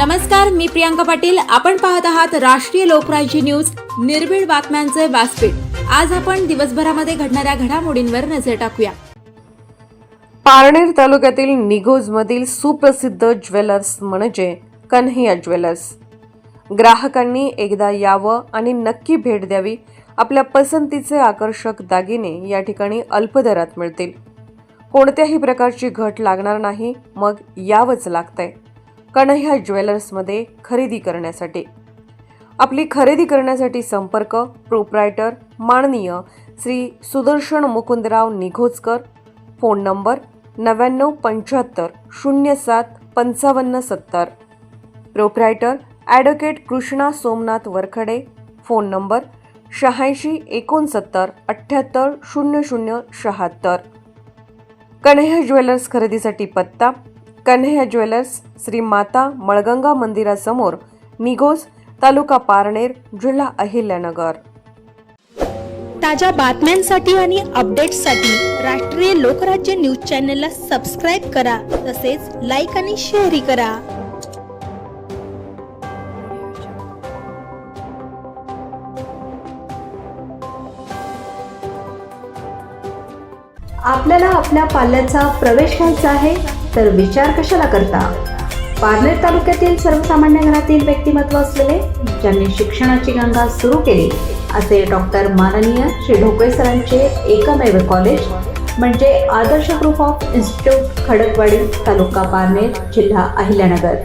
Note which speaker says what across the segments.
Speaker 1: नमस्कार मी प्रियांका पाटील. आपण पाहत आहात राष्ट्रीय लोकराज्य न्यूज. निर्भीड बातम्यांचे व्यासपीठ. आज आपण दिवसभरामध्ये घडणाऱ्या घडामोडींवर नजर टाकूया.
Speaker 2: पारनेर तालुक्यातील निघोजमधील सुप्रसिद्ध ज्वेलर्स म्हणजे कन्हैया ज्वेलर्स. ग्राहकांनी एकदा यावं आणि नक्की भेट द्यावी आपल्या पसंतीचे आकर्षक दागिने या ठिकाणी अल्प दरात मिळतील. कोणत्याही प्रकारची घट लागणार नाही मग यावंच लागतंय. कन्हैया ज्वेलर्समध्ये खरेदी करण्यासाठी. आपली खरेदी करण्यासाठी संपर्क प्रोप्रायटर माननीय श्री सुदर्शन मुकुंदराव निघोजकर फोन नंबर नव्याण्णव पंच्याहत्तर शून्य सात पंचावन्न सत्तर. Proprietor advocate Krishna Somnath Varkhade phone number शहाऐंशी एकोणसत्तर अठ्ठ्याहत्तर शून्य शून्य शहात्तर. कन्हैया ज्वेलर्स खरेदीसाठी पत्ता कन्हैया ज्वेलर्स श्री माता मळगंगा मंदिरासमोर निघोज तालुका पारनेर जिल्हा अहिल्यानगर.
Speaker 3: ताज्या बातम्यांसाठी आणि अपडेट्ससाठी राष्ट्रीय लोकराज्य न्यूज चॅनलला सबस्क्राईब करा तसेच लाईक आणि शेअरही करा.
Speaker 4: आपल्याला आपल्या पाल्याचा प्रवेश घ्यायचा आहे. तर विचार कशाला करता? पारनेर तालुक्यातील सर्वसामान्य घरातील व्यक्तिमत्व असलेले ज्यांनी शिक्षणाची गंगा सुरू केली असे डॉक्टर माननीय श्री ढोकळे सरांचे एकमेव कॉलेज म्हणजे Adarsh group of institute Khadakwadi taluka Parner जिल्हा अहिल्यानगर.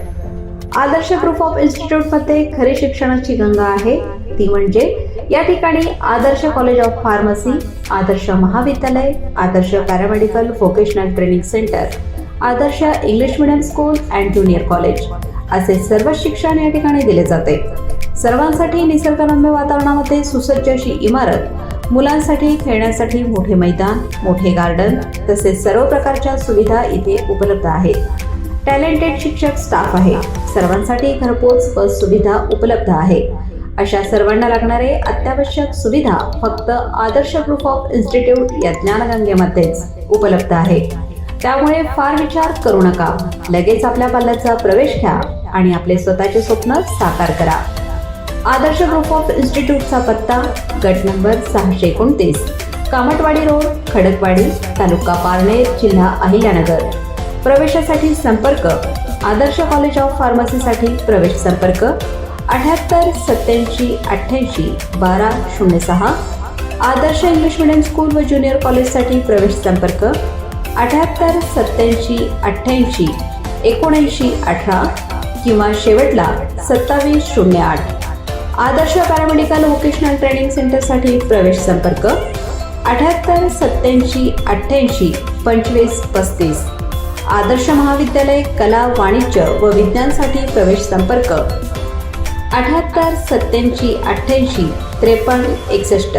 Speaker 4: आदर्श ग्रुप ऑफ इन्स्टिट्यूटमध्ये खरी शिक्षणाची गंगा आहे. ती म्हणजे या ठिकाणी Adarsh college of pharmacy Adarsh महाविद्यालय Adarsh paramedical vocational training centre Adarsh English medium school and junior college असे सर्व शिक्षण या ठिकाणी दिले जाते. सर्वांसाठी निसर्गरम्य वातावरणामध्ये सुसज्ज अशी इमारत मुलांसाठी खेळण्यासाठी मोठे मैदान मोठे गार्डन तसेच सर्व प्रकारच्या सुविधा इथे उपलब्ध आहेत. टॅलेंटेड शिक्षक स्टाफ आहे. सर्वांसाठी घरपोच बस सुविधा उपलब्ध आहे. अशा सर्वांना लागणारे अत्यावश्यक सुविधा फक्त आदर्श ग्रुप ऑफ इन्स्टिट्यूट या ज्ञानगंगेमध्येच उपलब्ध आहे. त्यामुळे फार विचार करू नका. लगेच आपल्या पाल्याचा प्रवेश घ्या आणि आपले स्वतःचे स्वप्न साकार करा. आदर्श ग्रुप ऑफ इन्स्टिट्यूटचा पत्ता गट नंबर सहाशे एकोणतीस कामटवाडी रोड खडकवाडी तालुका पारनेर जिल्हा अहिल्यानगर. प्रवेशासाठी संपर्क आदर्श कॉलेज ऑफ फार्मसीसाठी प्रवेश संपर्क अठ्याहत्तर सत्याऐंशी अठ्ठ्याऐंशी बारा शून्य सहा. आदर्श इंग्लिश मिडियम स्कूल व ज्युनियर कॉलेजसाठी प्रवेश संपर्क अठ्याहत्तर सत्याऐंशी अठ्ठ्याऐंशी एकोणऐंशी अठरा किंवा शेवटला सत्तावीस शून्य आठ. आदर्श पॅरामेडिकल व्होकेशनल ट्रेनिंग सेंटरसाठी प्रवेश संपर्क अठ्याहत्तर सत्याऐंशी अठ्ठ्याऐंशी पंचवीस पस्तीस. आदर्श महाविद्यालय कला वाणिज्य व विज्ञानसाठी प्रवेश संपर्क अठ्याहत्तर सत्याऐंशी अठ्ठ्याऐंशी त्रेपन्न एकसष्ट.